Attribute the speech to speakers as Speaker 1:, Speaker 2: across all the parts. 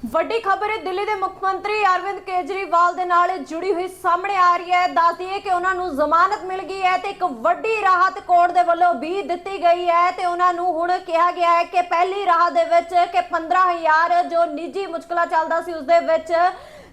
Speaker 1: ਵੱਡੀ ਖਬਰ ਹੈ ਦਿੱਲੀ ਦੇ ਮੁੱਖ ਮੰਤਰੀ ਅਰਵਿੰਦ ਕੇਜਰੀਵਾਲ ਦੇ ਨਾਲ ਜੁੜੀ ਹੋਈ ਸਾਹਮਣੇ ਆ ਰਹੀ ਹੈ। ਦੱਸਦੀ ਹੈ ਕਿ ਉਹਨਾਂ ਨੂੰ ਜ਼ਮਾਨਤ ਮਿਲ ਗਈ ਹੈ ਤੇ ਇੱਕ ਵੱਡੀ ਰਾਹਤ ਕੋਰਟ ਦੇ ਵੱਲੋਂ ਵੀ ਦਿੱਤੀ ਗਈ ਹੈ ਤੇ ਉਹਨਾਂ ਨੂੰ ਹੁਣ ਕਿਹਾ ਗਿਆ ਹੈ ਕਿ ਪਹਿਲੀ ਰਾਹਤ ਦੇ ਵਿੱਚ ਕਿ 15000 ਜੋ ਨਿੱਜੀ ਮੁਸ਼ਕਲਾਂ ਚੱਲਦਾ ਸੀ, ਉਸ ਦੇ ਵਿੱਚ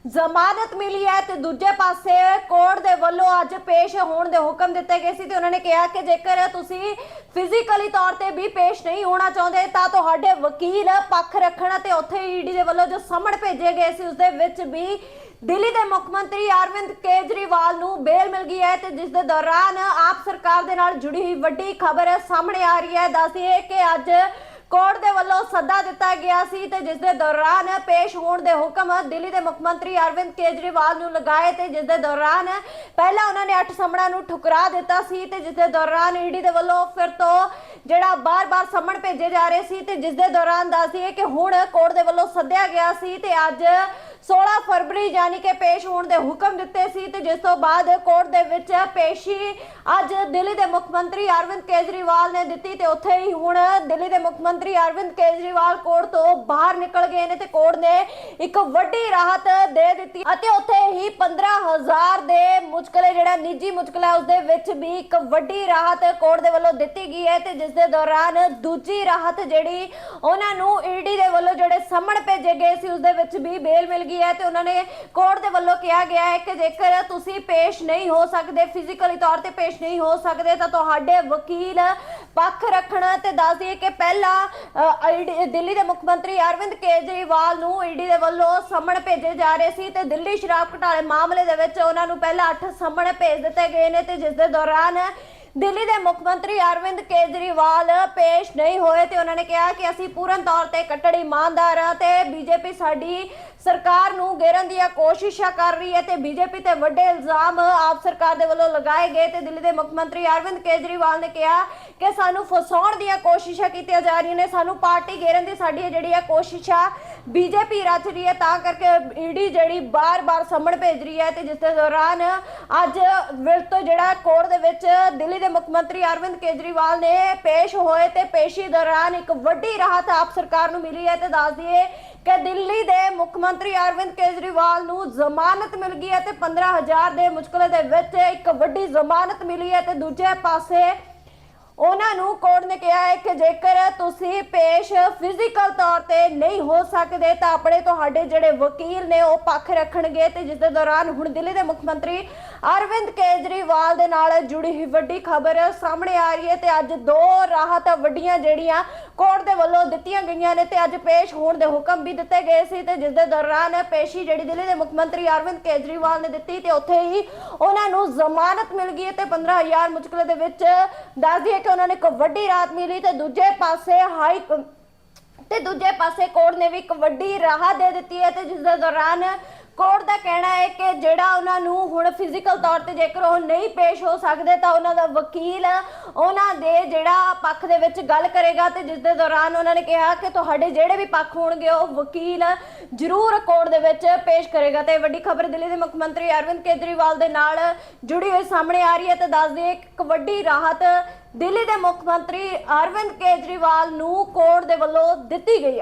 Speaker 1: ਜ਼ਮਾਨਤ ਮਿਲੀ ਹੈ ਤੇ ਦੂਜੇ ਪਾਸੇ ਕੋਰਟ ਦੇ ਵੱਲੋਂ ਅੱਜ ਪੇਸ਼ ਹੋਣ ਦੇ ਹੁਕਮ ਦਿੱਤੇ ਗਏ ਸੀ ਤੇ ਉਹਨਾਂ ਨੇ ਕਿਹਾ ਕਿ ਜੇਕਰ ਤੁਸੀਂ ਫਿਜ਼ੀਕਲੀ ਤੌਰ ਤੇ ਵੀ ਪੇਸ਼ ਨਹੀਂ ਹੋਣਾ ਚਾਹੁੰਦੇ ਤਾਂ ਤੁਹਾਡੇ ਵਕੀਲ ਪੱਖ ਰੱਖਣ ਤੇ ਉੱਥੇ ਈਡੀ ਦੇ ਵੱਲੋਂ ਜੋ ਸਮਣ ਭੇਜੇ ਗਏ ਸੀ ਉਸ ਦੇ ਵਿੱਚ ਵੀ ਦਿੱਲੀ ਦੇ ਮੁੱਖ ਮੰਤਰੀ ਅਰਵਿੰਦ ਕੇਜਰੀਵਾਲ ਨੂੰ ਬੇਲ ਮਿਲ ਗਈ ਹੈ ਤੇ ਜਿਸ ਦੇ ਦੌਰਾਨ ਆਪ ਸਰਕਾਰ ਦੇ ਨਾਲ ਜੁੜੀ ਹੋਈ ਵੱਡੀ ਖਬਰ ਸਾਹਮਣੇ ਆ ਰਹੀ ਹੈ। ਦੱਸਦੀਏ ਕਿ ਅੱਜ ਕੋਰਟ ਦੇ ਵੱਲੋਂ ਸੱਦਾ ਦਿੱਤਾ ਗਿਆ ਸੀ ਤੇ ਜਿਸ ਦੇ ਦੌਰਾਨ ਪੇਸ਼ ਹੋਣ ਦੇ ਹੁਕਮ ਦਿੱਲੀ ਦੇ ਮੁੱਖ ਮੰਤਰੀ ਅਰਵਿੰਦ ਕੇਜਰੀਵਾਲ ਨੂੰ ਲਗਾਏ ਤੇ ਜਿਸ ਦੇ ਦੌਰਾਨ ਪਹਿਲਾਂ ਉਹਨਾਂ ਨੇ ਅੱਠ ਸਮਣਾਂ ਨੂੰ ਠੁਕਰਾ ਦਿੱਤਾ ਸੀ ਤੇ ਜਿਸ ਦੇ ਦੌਰਾਨ ਈਡੀ ਦੇ ਵੱਲੋਂ ਫਿਰ ਤੋਂ ਜਿਹੜਾ ਬਾਰ-ਬਾਰ ਸਮਣ ਭੇਜੇ ਜਾ ਰਹੇ ਸੀ ਤੇ ਜਿਸ ਦੇ ਦੌਰਾਨ ਦੱਸਦੀਏ ਕਿ ਹੁਣ ਕੋਰਟ ਦੇ ਵੱਲੋਂ ਸੱਦਿਆ ਗਿਆ ਸੀ ਤੇ ਅੱਜ 16 ਫਰਵਰੀ ਯਾਨੀ ਕਿ ਪੇਸ਼ ਹੋਣ ਦੇ ਹੁਕਮ ਦਿੱਤੇ ਸੀ ਤੇ ਜਿਸ ਤੋਂ ਬਾਅਦ ਕੋਰਟ ਦੇ ਵਿੱਚ ਪੇਸ਼ੀ ਅੱਜ ਦਿੱਲੀ ਦੇ ਮੁੱਖ ਮੰਤਰੀ ਅਰਵਿੰਦ ਕੇਜਰੀਵਾਲ ਨੇ ਦਿੱਤੀ ਤੇ ਉੱਥੇ ਹੀ ਹੁਣ ਦਿੱਲੀ ਦੇ ਮੁੱਖ ਮੰਤਰੀ ਅਰਵਿੰਦ ਕੇਜਰੀਵਾਲ ਕੋਰਟ ਤੋਂ ਬਾਹਰ ਨਿਕਲ ਗਏ ਨੇ ਤੇ ਕੋਰਟ ਨੇ ਇੱਕ ਵੱਡੀ ਰਾਹਤ ਦੇ ਦਿੱਤੀ ਅਤੇ ਉੱਥੇ ਹੀ 15000 ਦੇ ਮੁਸ਼ਕਲੇ, ਜਿਹੜਾ ਨਿੱਜੀ ਮੁਸ਼ਕਲ ਹੈ ਉਸ ਦੇ ਵਿੱਚ ਵੀ ਇੱਕ ਵੱਡੀ ਰਾਹਤ ਕੋਰਟ ਦੇ ਵੱਲੋਂ ਦਿੱਤੀ ਗਈ ਹੈ ਤੇ ਜਿਸ ਦੇ ਦੌਰਾਨ ਦੂਜੀ ਰਾਹਤ ਜਿਹੜੀ ਉਹਨਾਂ ਨੂੰ ਈਡੀ ਦੇ ਵੱਲੋਂ ਜਿਹੜੇ ਸਮਣ ਭੇਜੇ ਗਏ ਸੀ ਉਸ ਦੇ ਵਿੱਚ ਵੀ ਬੇਲ ਮਿਲ ਗਈ ਹੈ ਤੇ ਉਹਨਾਂ ਨੇ ਕੋਰਟ ਦੇ ਵੱਲੋਂ ਕਿਹਾ ਗਿਆ ਹੈ ਕਿ ਜੇਕਰ ਤੁਸੀਂ ਪੇਸ਼ ਨਹੀਂ ਹੋ ਸਕਦੇ ਫਿਜ਼ੀਕਲੀ ਤੌਰ ਤੇ ਪੇਸ਼ ਨਹੀਂ ਹੋ ਸਕਦੇ, ਤਾਂ ਤੁਹਾਡੇ ਵਕੀਲ ਪੱਖ ਰੱਖਣ ਤੇ ਦੱਸ ਦਈਏ ਕਿ ਪਹਿਲਾਂ ਦਿੱਲੀ ਦੇ ਮੁੱਖ ਮੰਤਰੀ ਅਰਵਿੰਦ ਕੇਜਰੀਵਾਲ ਨੂੰ ਈਡੀ ਦੇ ਵੱਲੋਂ ਸਮਣ ਭੇਜੇ ਜਾ ਰਹੇ ਸੀ ਤੇ ਦਿੱਲੀ ਸ਼ਰਾਬ ਘੁਟਾਲੇ ਮਾਮਲੇ ਦੇ ਵਿੱਚ ਉਹਨਾਂ ਨੂੰ ਪਹਿਲਾਂ 8 ਸਮਣ ਭੇਜ ਦਿੱਤੇ ਗਏ ਨੇ ਤੇ ਜਿਸ ਦੇ ਦੌਰਾਨ ਦਿੱਲੀ ਦੇ ਮੁੱਖ ਮੰਤਰੀ ਅਰਵਿੰਦ ਕੇਜਰੀਵਾਲ ਪੇਸ਼ ਨਹੀਂ ਹੋਏ ਤੇ ਉਹਨਾਂ ਨੇ ਕਿਹਾ ਕਿ ਅਸੀਂ ਪੂਰਨ ਤੌਰ ਤੇ ਕੱਟੜ ਇਮਾਨਦਾਰ ਹਾਂ ਤੇ ਬੀਜੇਪੀ ਸਾਡੀ ਸਰਕਾਰ ਨੂੰ ਗੇਰਨ ਦੀਆਂ ਕੋਸ਼ਿਸ਼ਾਂ ਕਰ ਰਹੀ ਹੈ ਤੇ ਬੀਜੇਪੀ ਤੇ ਵੱਡੇ ਇਲਜ਼ਾਮ ਆਪ ਸਰਕਾਰ ਦੇ ਵੱਲੋਂ ਲਗਾਏ ਗਏ ਤੇ ਦਿੱਲੀ ਦੇ ਮੁੱਖ ਮੰਤਰੀ ਅਰਵਿੰਦ ਕੇਜਰੀਵਾਲ ਨੇ ਕਿਹਾ ਕਿ ਸਾਨੂੰ ਫਸਾਉਣ ਦੀਆਂ ਕੋਸ਼ਿਸ਼ਾਂ ਕੀਤੀਆਂ ਜਾ ਰਹੀਆਂ ਨੇ। ਸਾਨੂੰ ਪਾਰਟੀ ਗੇਰਨ ਦੀ ਸਾਡੀ ਜਿਹੜੀ ਹੈ ਕੋਸ਼ਿਸ਼ਾਂ ਬੀਜੇਪੀ ਰਚ ਰਹੀ ਹੈ, ਤਾਂ ਕਰਕੇ ਈਡੀ ਜਿਹੜੀ ਬਾਰ-ਬਾਰ ਸੰਮਣ ਭੇਜ ਰਹੀ ਹੈ ਤੇ ਜਿਸ ਦੇ ਦੌਰਾਨ ਅੱਜ ਵਿਰਤ ਜਿਹੜਾ ਕੋਰਟ ਦੇ ਵਿੱਚ ਦਿੱਲੀ ਦੇ ਮੁੱਖ ਮੰਤਰੀ ਅਰਵਿੰਦ ਕੇਜਰੀਵਾਲ ਨੇ ਪੇਸ਼ ਹੋਏ ਤੇ ਪੇਸ਼ੀ ਦੌਰਾਨ ਇੱਕ ਵੱਡੀ ਰਾਹਤ ਆਪ ਸਰਕਾਰ ਨੂੰ ਮਿਲੀ ਹੈ ਤੇ ਦੱਸ ਦਈਏ ਕਿ ਦਿੱਲੀ ਦੇ ਮੁੱਖ ਮੰਤਰੀ ਅਰਵਿੰਦ ਕੇਜਰੀਵਾਲ ਨੂੰ ਜ਼ਮਾਨਤ ਮਿਲ ਗਈ ਹੈ ਤੇ 15000 ਦੇ ਮੁਸ਼ਕਲੇ ਦੇ ਵਿੱਚ ਇੱਕ ਵੱਡੀ ਜ਼ਮਾਨਤ ਮਿਲੀ ਹੈ ਤੇ ਦੂਜੇ ਪਾਸੇ ਉਹਨਾਂ ਨੂੰ ਕੋਰਟ ਨੇ ਕਿਹਾ ਹੈ ਕਿ ਜੇਕਰ ਤੁਸੀਂ ਪੇਸ਼ ਫਿਜ਼ੀਕਲ ਤੌਰ ਤੇ ਨਹੀਂ ਹੋ ਸਕਦੇ ਤਾਂ ਆਪਣੇ ਤੁਹਾਡੇ ਜਿਹੜੇ ਵਕੀਲ ਨੇ ਉਹ ਪੱਖ ਰੱਖਣਗੇ ਤੇ ਜਿਸ ਦੇ ਦੌਰਾਨ ਹੁਣ ਦਿੱਲੀ ਦੇ ਮੁੱਖ ਮੰਤਰੀ ਅਰਵਿੰਦ ਕੇਜਰੀਵਾਲ ਦੇ ਨਾਲ ਜੁੜੀ ਵੱਡੀ ਖਬਰ ਸਾਹਮਣੇ ਆ ਰਹੀ ਹੈ ਤੇ ਅੱਜ ਦੋ ਰਾਹਤ ਵੱਡੀਆਂ ਜਿਹੜੀਆਂ ਕੋਰਟ ਦੇ ਵੱਲੋਂ ਦਿੱਤੀਆਂ ਗਈਆਂ ਨੇ ਤੇ ਅੱਜ ਪੇਸ਼ ਹੋਣ ਦੇ ਹੁਕਮ ਵੀ ਦਿੱਤੇ ਗਏ ਸੀ ਤੇ ਜਿਸ ਦੇ ਦੌਰਾਨ ਪੇਸ਼ੀ ਜਿਹੜੀ ਦਿੱਲੀ ਦੇ ਮੁੱਖ ਮੰਤਰੀ ਅਰਵਿੰਦ ਕੇਜਰੀਵਾਲ ਨੇ ਦਿੱਤੀ ਤੇ ਉੱਥੇ ਹੀ ਉਹਨਾਂ ਨੂੰ ਜ਼ਮਾਨਤ ਮਿਲ ਗਈ ਹੈ ਤੇ 15000 ਮੁਸ਼ਕਲ ਦੇ ਵਿੱਚ ਦੱਸ ਦਈਏ ਕਿ ਉਹਨਾਂ ਨੇ ਇੱਕ ਵੱਡੀ ਰਾਹਤ ਮਿਲੀ ਤੇ ਦੂਜੇ ਪਾਸੇ ਹਾਈ ਤੇ ਦੂਜੇ ਪਾਸੇ ਕੋਰਟ ਨੇ ਵੀ ਇੱਕ ਵੱਡੀ ਰਾਹਤ ਦੇ ਦਿੱਤੀ ਹੈ ਤੇ ਜਿਸ ਦੇ ਦੌਰਾਨ ਕੋਰਟ ਦਾ ਕਹਿਣਾ ਹੈ ਕਿ ਜਿਹੜਾ ਉਹਨਾਂ ਨੂੰ ਹੁਣ ਫਿਜ਼ੀਕਲ ਤੌਰ ਤੇ ਜੇਕਰ ਉਹ ਨਹੀਂ ਪੇਸ਼ ਹੋ ਸਕਦੇ ਤਾਂ ਉਹਨਾਂ ਦਾ ਵਕੀਲ ਉਹਨਾਂ ਦੇ ਜਿਹੜਾ ਪੱਖ ਦੇ ਵਿੱਚ ਗੱਲ ਕਰੇਗਾ ਤੇ ਜਿਸ ਦੇ ਦੌਰਾਨ ਉਹਨਾਂ ਨੇ ਕਿਹਾ ਕਿ ਤੁਹਾਡੇ ਜਿਹੜੇ ਵੀ ਪੱਖ ਹੋਣਗੇ, ਉਹ ਵਕੀਲ ਜ਼ਰੂਰ ਕੋਰਟ ਦੇ ਵਿੱਚ ਪੇਸ਼ ਕਰੇਗਾ। ਤੇ ਵੱਡੀ ਖਬਰ ਦਿੱਲੀ ਦੇ ਮੁੱਖ ਮੰਤਰੀ ਅਰਵਿੰਦ ਕੇਜਰੀਵਾਲ ਦੇ ਨਾਲ ਜੁੜੀ ਹੋਈ ਸਾਹਮਣੇ ਆ ਰਹੀ ਹੈ ਤੇ ਦੱਸ ਦਈਏ ਕਿ ਇੱਕ ਵੱਡੀ ਰਾਹਤ ਦਿੱਲੀ ਦੇ ਮੁੱਖ ਮੰਤਰੀ ਅਰਵਿੰਦ ਕੇਜਰੀਵਾਲ ਨੂੰ ਕੋਰਟ ਦੇ ਵੱਲੋਂ ਦਿੱਤੀ ਗਈ ਹੈ।